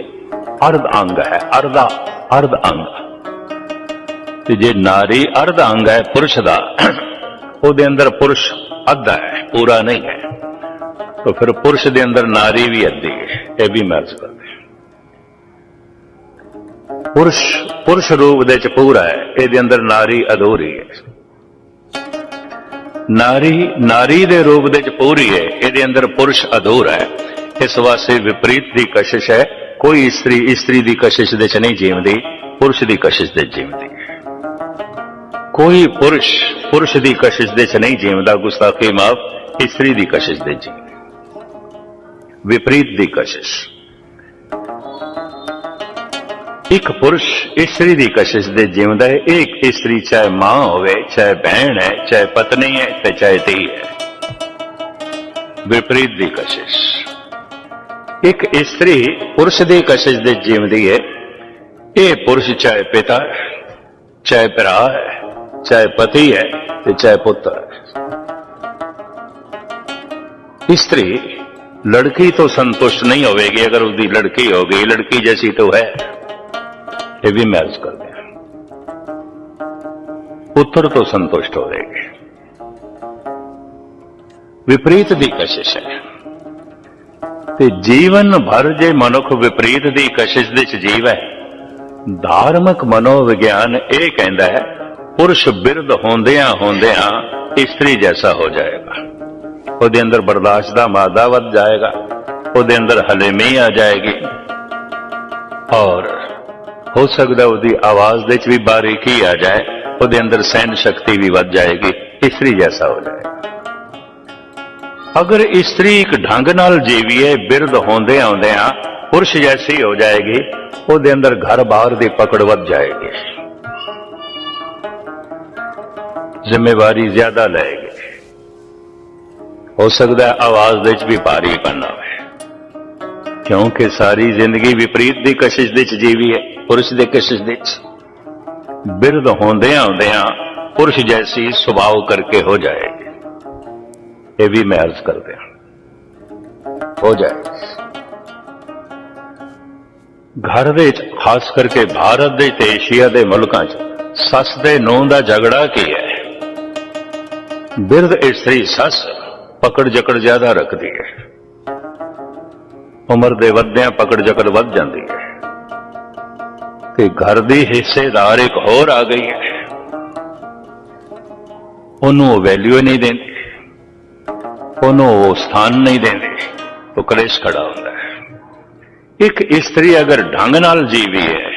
Speaker 1: ਅਰਧ ਅੰਗ ਹੈ, ਅਰਧਾ ਅਰਧ ਅੰਗ। ਤੇ ਜੇ ਨਾਰੀ ਅਰਧ ਅੰਗ ਹੈ ਪੁਰਸ਼ ਦਾ, ਉਹਦੇ ਅੰਦਰ ਪੁਰਸ਼ ਅੱਧਾ ਹੈ, ਪੂਰਾ ਨਹੀਂ ਹੈ। ਤਾਂ ਫਿਰ ਪੁਰਸ਼ ਦੇ ਅੰਦਰ ਨਾਰੀ ਵੀ ਅੱਧੀ ਹੈ, ਇਹ ਵੀ ਮਰਜ਼ ਕਰਦੇ। ਪੁਰਸ਼ ਪੁਰਸ਼ ਰੂਪ ਦੇ ਚ ਪੂਰਾ ਹੈ, ਇਹਦੇ ਅੰਦਰ ਨਾਰੀ ਅਧੂਰੀ ਹੈ। ਨਾਰੀ ਨਾਰੀ ਦੇ ਰੂਪ ਦੇ ਚ ਪੂਰੀ ਹੈ, ਇਹਦੇ ਅੰਦਰ ਪੁਰਸ਼ ਅਧੂਰਾ ਹੈ। ਇਸ ਵਾਸਤੇ ਵਿਪਰੀਤ ਦੀ ਕਸ਼ਿਸ਼ ਹੈ, ਕੋਈ ਇਸਤਰੀ ਇਸਤਰੀ ਦੀ ਕਸ਼ਿਸ਼ ਦੇ ਚ ਨਹੀਂ ਜੀਵਦੀ, ਪੁਰਸ਼ ਦੀ ਕਸ਼ਿਸ਼ ਦੇ ਜੀਵਦੀ। ਹੈ ਕੋਈ ਪੁਰਸ਼ ਪੁਰਸ਼ ਦੀ ਕਸ਼ਿਸ਼ ਦੇ ਚ ਨਹੀਂ ਜੀਵਦਾ, ਗੁਸਤਾਖੀ ਮਾਫ, ਇਸਤਰੀ ਦੀ ਕਸ਼ਿਸ਼ ਦੇ ਜੀ ਵਿਪਰੀਤ ਦੀ ਕਸ਼ਿਸ਼। ਇੱਕ ਪੁਰਸ਼ ਇਸਤਰੀ ਦੀ ਕਸ਼ਿਸ਼ ਦੇ ਜਿਉਂਦਾ ਹੈ। ਇੱਕ ਇਸਤਰੀ ਚਾਹੇ ਮਾਂ ਹੋਵੇ, ਚਾਹੇ ਭੈਣ ਹੈ, ਚਾਹੇ ਪਤਨੀ ਹੈ ਤੇ ਚਾਹੇ ਧੀ ਹੈ। ਵਿਪਰੀਤ ਦੀ ਕਸ਼ਿਸ਼। ਇੱਕ ਇਸਤਰੀ ਪੁਰਸ਼ ਦੀ ਕਸ਼ਿਸ਼ ਦੇ ਜਿਉਂਦੀ ਹੈ। ਇਹ ਪੁਰਸ਼ ਚਾਹੇ ਪਿਤਾ ਚਾਹੇ ਭਰਾ ਹੈ, ਚਾਹੇ ਪਤੀ ਹੈ ਤੇ ਚਾਹੇ ਪੁੱਤਰ ਹੈ। ਇਸਤਰੀ ਲੜਕੀ ਤੋਂ ਸੰਤੁਸ਼ਟ ਨਹੀਂ ਹੋਵੇਗੀ। ਅਗਰ ਉਸਦੀ ਲੜਕੀ ਹੋ ਗਈ, ਲੜਕੀ ਜੈਸੀ ਤਾਂ ਹੈ। ਇਹ ਵੀ ਮੈਚ ਕਰਦੇ ਹਨ। ਪੁੱਤਰ ਤੋਂ ਸੰਤੁਸ਼ਟ ਹੋਵੇਗੇ ਵਿਪਰੀਤ ਦੀ ਕਸ਼ਿਸ਼ ਹੈ। ਤੇ ਜੀਵਨ ਭਰ ਜੇ ਮਨੁੱਖ ਵਿਪਰੀਤ ਦੀ ਕਸ਼ਿਸ਼ ਦੇ ਵਿੱਚ ਜੀਵ ਹੈ, ਧਾਰਮਿਕ ਮਨੋਵਿਗਿਆਨ ਇਹ ਕਹਿੰਦਾ ਹੈ, ਪੁਰਸ਼ ਬਿਰਧ ਹੁੰਦਿਆਂ ਹੁੰਦਿਆਂ ਇਸਤਰੀ ਜੈਸਾ ਹੋ ਜਾਏਗਾ। ਉਹਦੇ ਅੰਦਰ ਬਰਦਾਸ਼ਤ ਦਾ ਮਾਦਾ ਵੱਧ ਜਾਏਗਾ, ਉਹਦੇ ਅੰਦਰ ਹਲੇਮੀ ਆ ਜਾਏਗੀ। ਔਰ ਹੋ ਸਕਦਾ ਉਹਦੀ ਆਵਾਜ਼ ਦੇ ਚ ਵੀ ਬਾਰੀਕੀ ਆ ਜਾਏ, ਉਹਦੇ ਅੰਦਰ ਸਹਿਣ ਸ਼ਕਤੀ ਵੀ ਵੱਧ ਜਾਏਗੀ, ਇਸਤਰੀ ਜੈਸਾ ਹੋ ਜਾਏ। ਅਗਰ ਇਸਤਰੀ ਇੱਕ ਢੰਗ ਨਾਲ ਜੀਵੀਏ, ਬਿਰਧ ਹੁੰਦੇ ਆਉਂਦਿਆਂ ਪੁਰਸ਼ ਜੈਸੀ ਹੋ ਜਾਏਗੀ, ਉਹਦੇ ਅੰਦਰ ਘਰ-ਬਾਰ ਦੀ ਪਕੜ ਵੱਧ ਜਾਏਗੀ। ਜ਼ਿੰਮੇਵਾਰੀ ਜ਼ਿਆਦਾ ਲਏਗੀ। ਹੋ ਸਕਦਾ ਆਵਾਜ਼ ਦੇ ਚ ਵੀ ਭਾਰੀ ਪਨ ਆਵੇ। ਕਿਉਂਕਿ ਸਾਰੀ ਜ਼ਿੰਦਗੀ ਵਿਪਰੀਤ ਦੀ ਕਸ਼ਿਸ਼ ਦੇ ਚ ਜੀਵੀ ਹੈ। ਪੁਰਸ਼ ਦੇ ਕਸ਼ਿਸ਼ ਦੇ ਚ ਬਿਰਧ ਹੁੰਦਿਆਂ ਹੁੰਦਿਆਂ ਪੁਰਸ਼ ਜੈਸੀ ਸੁਭਾਅ ਕਰਕੇ ਹੋ ਜਾਏਗੀ ਇਹ ਵੀ ਮੈਂ ਅਰਜ਼ ਕਰਦੇ ਹਾਂ। ਹੋ ਜਾਏ। ਘਰ ਦੇ ਵਿੱਚ ਖਾਸ ਕਰਕੇ ਭਾਰਤ ਦੇ ਤੇ ਏਸ਼ੀਆ ਦੇ ਮੁਲਕਾਂ 'ਚ ਸੱਸ ਦੇ ਨੂੰਹ ਦਾ ਝਗੜਾ ਕੀ ਹੈ? ਬਿਰਧ ਇਸਤਰੀ ਸੱਸ ਪਕੜ ਜਕੜ ਜ਼ਿਆਦਾ ਰੱਖਦੀ ਹੈ। ਉਮਰ ਦੇ ਵੱਧਿਆਂ ਪਕੜ ਜਕੜ ਵੱਧ ਜਾਂਦੀ ਹੈ। ਤੇ ਘਰ ਦੀ ਹਿੱਸੇਦਾਰ ਇੱਕ ਹੋਰ ਆ ਗਈ ਹੈ। ਉਹਨੂੰ ਉਹ ਵੈਲਿਊ ਨਹੀਂ ਦਿੰਦੀ। ਉਹਨੂੰ ਉਹ ਸਥਾਨ ਨਹੀਂ ਦਿੰਦੇ। ਉਹ ਕਲੇਸ਼ ਖੜਾ ਹੁੰਦਾ ਹੈ। ਇੱਕ ਇਸਤਰੀ ਅਗਰ ਢੰਗ ਨਾਲ ਜੀਵੀ ਹੈ,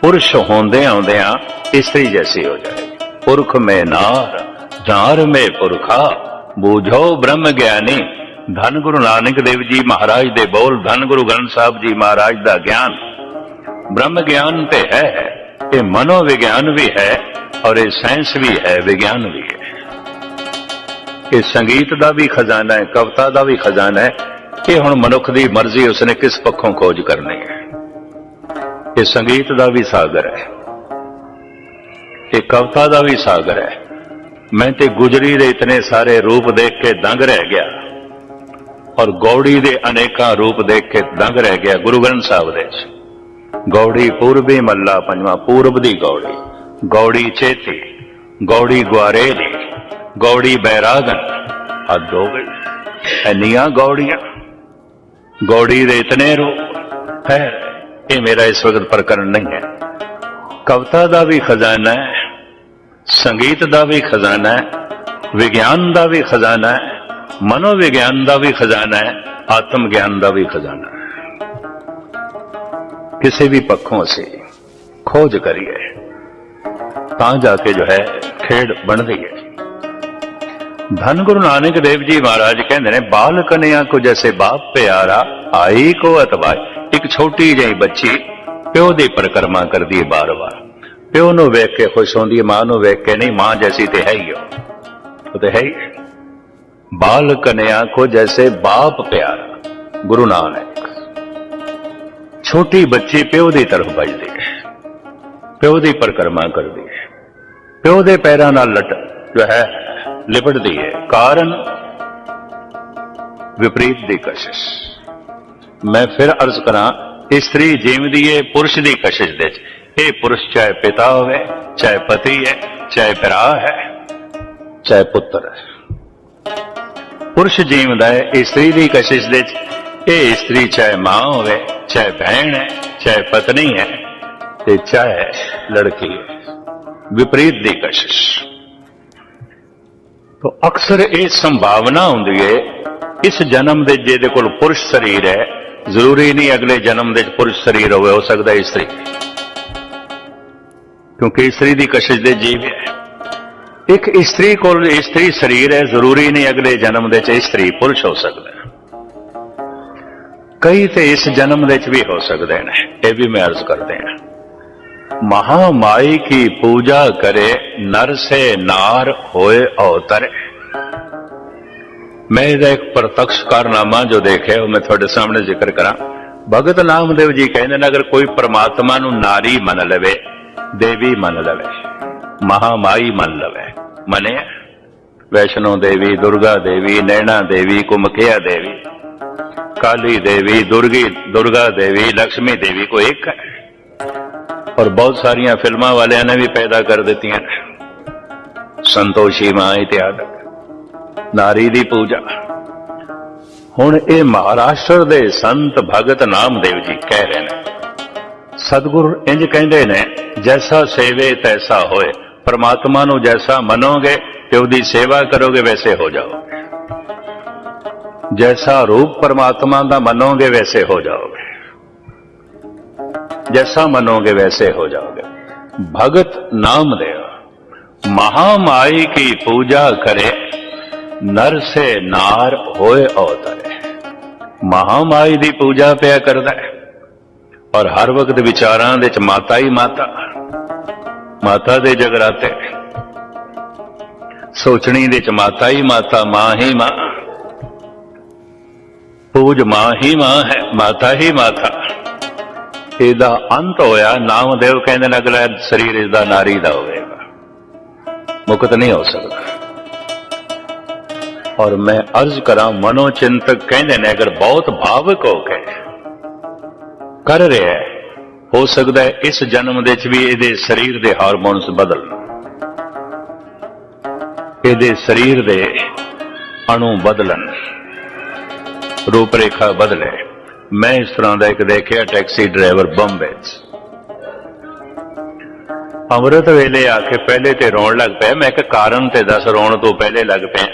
Speaker 1: ਪੁਰਸ਼ ਹੁੰਦੇ ਆਉਂਦਿਆਂ ਇਸਤਰੀ ਜੈਸੀ ਹੋ ਜਾਏ ਪੁਰਖ ਮੇ ਨਾਰ ਨਾਰ ਮੈਂ ਪੁਰਖਾ, ਬੂਝੋ ਬ੍ਰਹਮ ਗਿਆਨੀ ਧੰਨ ਗੁਰੂ ਨਾਨਕ ਦੇਵ ਜੀ ਮਹਾਰਾਜ ਦੇ ਬੋਲ, ਧੰਨ ਗੁਰੂ ਗ੍ਰੰਥ ਸਾਹਿਬ ਜੀ ਮਹਾਰਾਜ ਦਾ ਗਿਆਨ। ਬ੍ਰਹਮ ਗਿਆਨ ਤੇ ਹੈ, ਇਹ ਮਨੋ ਵਿਗਿਆਨ ਵੀ ਹੈ ਔਰ ਇਹ ਸਾਇੰਸ ਵੀ ਹੈ, ਵਿਗਿਆਨ ਵੀ ਹੈ। ਇਹ ਸੰਗੀਤ ਦਾ ਵੀ ਖਜ਼ਾਨਾ ਹੈ, ਕਵਿਤਾ ਦਾ ਵੀ ਖਜ਼ਾਨਾ ਹੈ। ਇਹ ਹੁਣ ਮਨੁੱਖ ਦੀ ਮਰਜ਼ੀ ਉਸਨੇ ਕਿਸ ਪੱਖੋਂ ਖੋਜ ਕਰਨੀ ਹੈ। ਇਹ ਸੰਗੀਤ ਦਾ ਵੀ ਸਾਗਰ ਹੈ। ਇਹ ਕਵਿਤਾ ਦਾ ਵੀ ਸਾਗਰ ਹੈ। ਮੈਂ ਤੇ ਗੁਜਰੀ ਦੇ ਇਤਨੇ ਸਾਰੇ ਰੂਪ ਦੇਖ ਕੇ ਦੰਗ ਰਹਿ ਗਿਆ। ਔਰ ਗੌੜੀ ਦੇ ਅਨੇਕਾਂ ਰੂਪ ਦੇਖ ਕੇ ਦੰਗ ਰਹਿ ਗਿਆ ਗੁਰੂ ਗ੍ਰੰਥ ਸਾਹਿਬ ਦੇ ਗੌੜੀ ਪੂਰਬੀ ਮੱਲਾ ਪੰਜਵਾਂ, ਪੂਰਬ ਦੀ ਗੌੜੀ। ਗੌੜੀ ਚੇਤੀ ਗੌੜੀ ਗੁਆਰੇਲੀ ਗੌੜੀ ਬੈਰਾਗਨ। ਆ ਦੋ ਗਈ ਇੰਨੀਆਂ ਗੌੜੀਆਂ। ਗੌੜੀ ਦੇ ਇਤਨੇ ਰੂਪ। ਹੈ ਇਹ ਮੇਰਾ ਇਸ ਵਕਤ ਪ੍ਰਕਰਨ ਨਹੀਂ ਹੈ। ਕਵਿਤਾ ਦਾ ਵੀ ਖਜ਼ਾਨਾ ਹੈ, ਸੰਗੀਤ ਦਾ ਵੀ ਖਜ਼ਾਨਾ ਹੈ, ਵਿਗਿਆਨ ਦਾ ਵੀ ਖਜ਼ਾਨਾ ਹੈ। ਮਨੋਵਿਗਿਆਨ ਦਾ ਵੀ ਖਜ਼ਾਨਾ ਹੈ ਆਤਮ ਗਿਆਨ ਦਾ ਵੀ ਖਜ਼ਾਨਾ ਹੈ। ਕਿਸੇ ਵੀ ਪੱਖੋਂ ਅਸੀਂ ਖੋਜ ਕਰੀਏ, ਤਾਂ ਜਾ ਕੇ ਜੋ ਹੈ, ਖੇਡ ਬਣਦੀ ਹੈ ਧੰਨ ਗੁਰੂ ਨਾਨਕ ਦੇਵ ਜੀ ਮਹਾਰਾਜ ਕਹਿੰਦੇ ਨੇ ਬਾਲ ਕਨਿਆ ਕੋ ਜੈਸੇ ਬਾਪ ਪਿਆਰਾ, ਆਈ ਕੋ ਅਤਵਾਈ। ਇੱਕ ਛੋਟੀ ਜਿਹੀ ਬੱਚੀ ਪਿਓ ਦੀ ਪਰਿਕਰਮਾ ਕਰਦੀ ਹੈ ਬਾਰ-ਬਾਰ ਪਿਓ ਨੂੰ ਵੇਖ ਕੇ ਖੁਸ਼ ਹੁੰਦੀ ਹੈ, ਮਾਂ ਨੂੰ ਵੇਖ ਕੇ ਨਹੀਂ, ਮਾਂ ਜੈਸੀ ਤੇ ਹੈ ਹੀ ਉਹ ਉਹ ਤੇ ਹੈ ਹੀ। ਬਾਲ ਕਨਿਆ ਕੋ ਜੈਸੇ ਬਾਪ ਪਿਆਰਾ ਗੁਰੂ ਨਾਨਕ ਛੋਟੀ ਬੱਚੀ ਪਿਓ ਦੀ ਤਰਫ ਵੱਜਦੀ ਹੈ ਪਿਓ ਦੀ ਪਰਿਕਰਮਾ ਕਰਦੀ ਹੈ ਪਿਓ ਦੇ ਪੈਰਾਂ ਨਾਲ ਲਟ ਜੋ ਹੈ ਲਿਪਟਦੀ ਹੈ ਕਾਰਨ ਵਿਪਰੀਤ ਦੀ ਕਸ਼ਿਸ਼ ਮੈਂ ਫਿਰ ਅਰਜ਼ ਕਰਾਂ ਇਸਤਰੀ ਜੀਵਦੀ ਹੈ ਪੁਰਸ਼ ਦੀ ਕਸ਼ਿਸ਼ ਦੇ ਵਿੱਚ ਇਹ ਪੁਰਸ਼ ਚਾਹੇ ਪਿਤਾ ਹੋਵੇ ਚਾਹੇ ਪਤੀ ਹੈ ਚਾਹੇ ਭਰਾ ਹੈ ਚਾਹੇ ਪੁੱਤਰ ਹੈ ਪੁਰਸ਼ ਜੀਵਦਾ ਹੈ ਇਸਤਰੀ ਦੀ ਕਸ਼ਿਸ਼ ਦੇ ਚ ਇਹ ਇਸਤਰੀ ਚਾਹੇ ਮਾਂ ਹੋਵੇ, ਚਾਹੇ ਭੈਣ ਹੈ, ਚਾਹੇ ਪਤਨੀ ਹੈ, ਤੇ ਚਾਹੇ ਲੜਕੀ ਹੈ। ਵਿਪਰੀਤ ਦੀ ਕਸ਼ਿਸ਼। ਤੋ ਅਕਸਰ ਇਹ ਸੰਭਾਵਨਾ ਹੁੰਦੀ ਹੈ, ਇਸ ਜਨਮ ਦੇ ਜਿਹਦੇ ਕੋਲ ਪੁਰਸ਼ ਸਰੀਰ ਹੈ, ਜ਼ਰੂਰੀ ਨਹੀਂ ਅਗਲੇ ਜਨਮ ਦੇ ਵਿੱਚ ਪੁਰਸ਼ ਸਰੀਰ ਹੋਵੇ, ਹੋ ਸਕਦਾ ਇਸਤਰੀ ਕਿਉਂਕਿ ਇਸਤਰੀ ਦੀ ਕਸ਼ਿਸ਼ ਦੇ ਜੀਵ ਹੈ। ਇੱਕ ਇਸਤਰੀ ਕੋਲ ਇਸਤਰੀ ਸਰੀਰ ਹੈ, ਜ਼ਰੂਰੀ ਨਹੀਂ ਅਗਲੇ ਜਨਮ ਦੇ ਚ ਇਸਤਰੀ ਪੁਰਸ਼ ਹੋ ਸਕਦਾ ਕਈ ਤੇ ਇਸ ਜਨਮ ਦੇ ਚ ਵੀ ਹੋ ਸਕਦੇ ਨੇ, ਇਹ ਵੀ ਮੈਂ ਅਰਜ਼ ਕਰਦੇ ਹਾਂ। ਮਹਾਮਾਈ ਕੀ ਪੂਜਾ ਕਰੇ, ਨਰ ਸੇ ਨਾਰ ਹੋਏ ਅਵਤਰ ਮੈਂ ਇਹਦਾ ਇੱਕ ਪ੍ਰਤੱਖ ਕਾਰਨਾਮਾ ਜੋ ਦੇਖਿਆ, ਉਹ ਮੈਂ ਤੁਹਾਡੇ ਸਾਹਮਣੇ ਜ਼ਿਕਰ ਕਰਾਂ। ਭਗਤ ਨਾਮਦੇਵ ਜੀ ਕਹਿੰਦੇ ਨੇ, ਅਗਰ ਕੋਈ ਪਰਮਾਤਮਾ ਨੂੰ ਨਾਰੀ ਮੰਨ ਲਵੇ, ਦੇਵੀ ਮੰਨ ਲਵੇ, ਮਹਾਮਾਈ ਮੰਨ ਲਵੇ ਮਨੇ। ਵੈਸ਼ਨੋ ਦੇਵੀ, ਦੁਰਗਾ ਦੇਵੀ, ਨੈਣਾ ਦੇਵੀ ਕੁਮਕਿਆ ਦੇਵੀ। ਕਾਲੀ ਦੇਵੀ, ਦੁਰਗੀ, ਦੁਰਗਾ ਦੇਵੀ ਲక్ష్ਮੀ ਦੇਵੀ ਕੋ ਇੱਕ ਹੈ। ਔਰ ਬਹੁਤ ਸਾਰੀਆਂ ਫਿਲਮਾਂ ਵਾਲਿਆਂ ਨੇ ਵੀ ਪੈਦਾ ਕਰ ਦਿੱਤੀਆਂ ਨੇ। ਸੰਤੋਸ਼ੀ ਮਾਂ ਇਤਿਆਦਿ ਨਾਰੀ ਦੀ ਪੂਜਾ। ਹੁਣ ਇਹ ਮਹਾਰਾਸ਼ਟਰ ਦੇ ਸੰਤ ਭਗਤ ਨਾਮਦੇਵ ਜੀ ਕਹਿ ਰਹੇ ਨੇ। ਸਤਿਗੁਰ ਇੰਜ ਕਹਿੰਦੇ ਨੇ, ਜੈਸਾ ਸੇਵੇ ਤੈਸਾ ਹੋਏ। ਪ੍ਰਮਾਤਮਾ ਨੂੰ ਜੈਸਾ ਮੰਨੋਗੇ ਤੇ ਉਹਦੀ ਸੇਵਾ ਕਰੋਗੇ ਵੈਸੇ ਹੋ ਜਾਓਗੇ ਜੈਸਾ ਰੂਪ ਪ੍ਰਮਾਤਮਾ ਦਾ ਮੰਨੋਗੇ ਵੈਸੇ ਹੋ ਜਾਓਗੇ जैसा मनोगे वैसे हो जाओगे भगत नामदेव महामाई की पूजा करे नर से नार होए अवतरे ਮਹਾਮਾਈ ਦੀ ਪੂਜਾ ਪਿਆ ਕਰਦਾ ਹੈ ਔਰ ਹਰ ਵਕਤ ਵਿਚਾਰਾਂ ਦੇ ਚ ਮਾਤਾ ਹੀ ਮਾਤਾ ਮਾਤਾ ਦੇ ਜਗਰਾਤੇ ਸੋਚਣੀ ਦੇ ਚ ਮਾਤਾ ਹੀ ਮਾਤਾ, ਮਾਂ ਹੀ ਮਾਂ। ਪੂਜ ਮਾਂ ਹੀ ਮਾਂ ਹੈ, ਮਾਤਾ ਹੀ ਮਾਤਾ। ਇਹਦਾ ਅੰਤ ਹੋਇਆ, ਨਾਮਦੇਵ ਕਹਿੰਦੇ ਨੇ, ਅਗਲਾ ਸਰੀਰ ਇਸ ਦਾ ਨਾਰੀ ਦਾ ਹੋਵੇਗਾ। ਮੁਕਤ ਨਹੀਂ ਹੋ ਸਕਦਾ। ਔਰ ਮੈਂ ਅਰਜ਼ ਕਰਾਂ ਮਨੋ ਚਿੰਤਕ ਕਹਿੰਦੇ ਨੇ, ਅਗਰ ਬਹੁਤ ਭਾਵਕ ਹੋ ਕੇ ਕਰ ਰਿਹਾ ਹੈ ਹੋ ਸਕਦਾ ਹੈ ਇਸ ਜਨਮ ਦੇ ਵਿੱਚ ਵੀ ਇਹਦੇ ਸਰੀਰ ਦੇ ਹਾਰਮੋਨਸ ਬਦਲਣ। ਇਹਦੇ ਸਰੀਰ ਦੇ ਅਣੂ ਬਦਲਣ। ਰੂਪਰੇਖਾ ਬਦਲੇ। ਮੈਂ ਇਸ ਤਰ੍ਹਾਂ ਦਾ ਇੱਕ ਦੇਖਿਆ, ਟੈਕਸੀ ਡਰਾਈਵਰ ਬੰਬੇ 'ਚ। ਅੰਮ੍ਰਿਤ ਵੇਲੇ ਆ ਕੇ ਪਹਿਲੇ ਤੇ ਰੋਣ ਲੱਗ ਪਿਆ। ਮੈਂ ਇੱਕ ਕਾਰਨ ਤੇ ਦੱਸ, ਰੋਣ ਤੋਂ ਪਹਿਲੇ ਲੱਗ ਪਿਆ।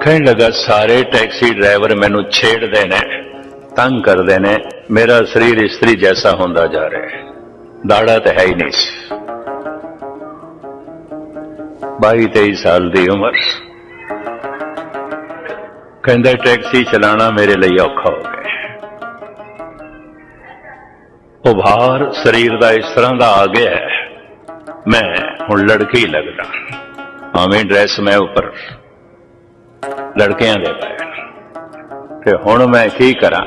Speaker 1: ਕਹਿਣ ਲੱਗਾ, ਸਾਰੇ ਟੈਕਸੀ ਡਰਾਈਵਰ ਮੈਨੂੰ ਛੇੜਦੇ ਨੇ। ਤੰਗ ਕਰਦੇ ਨੇ, ਮੇਰਾ ਸਰੀਰ ਇਸਤਰੀ ਜੈਸਾ ਹੁੰਦਾ ਜਾ ਰਿਹਾ ਹੈ। ਦਾੜਾ ਤਾਂ ਹੈ ਹੀ ਨਹੀਂ ਸੀ। 22 23 ਸਾਲ ਦੀ ਉਮਰ। ਕਹਿੰਦਾ, ਟੈਕਸੀ ਚਲਾਉਣਾ ਮੇਰੇ ਲਈ ਔਖਾ ਹੋ ਗਿਆ ਉਭਾਰ ਸਰੀਰ ਦਾ ਇਸ ਤਰ੍ਹਾਂ ਦਾ ਆ ਗਿਆ ਮੈਂ ਹੁਣ ਲੜਕੀ ਲੱਗਦਾ। ਭਾਵੇਂ ਡਰੈਸ ਮੈਂ ਉੱਪਰ ਲੜਕਿਆਂ ਦੇ ਪਾਇਆ। ਤੇ ਹੁਣ ਮੈਂ ਕੀ ਕਰਾਂ?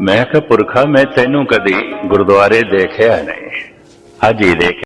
Speaker 1: ਮੈਂ ਕਿਹਾ ਪੁਰਖਾ, ਮੈਂ ਤੈਨੂੰ ਕਦੀ ਗੁਰਦੁਆਰੇ ਦੇਖਿਆ ਨਹੀਂ। ਅੱਜ ਹੀ ਦੇਖ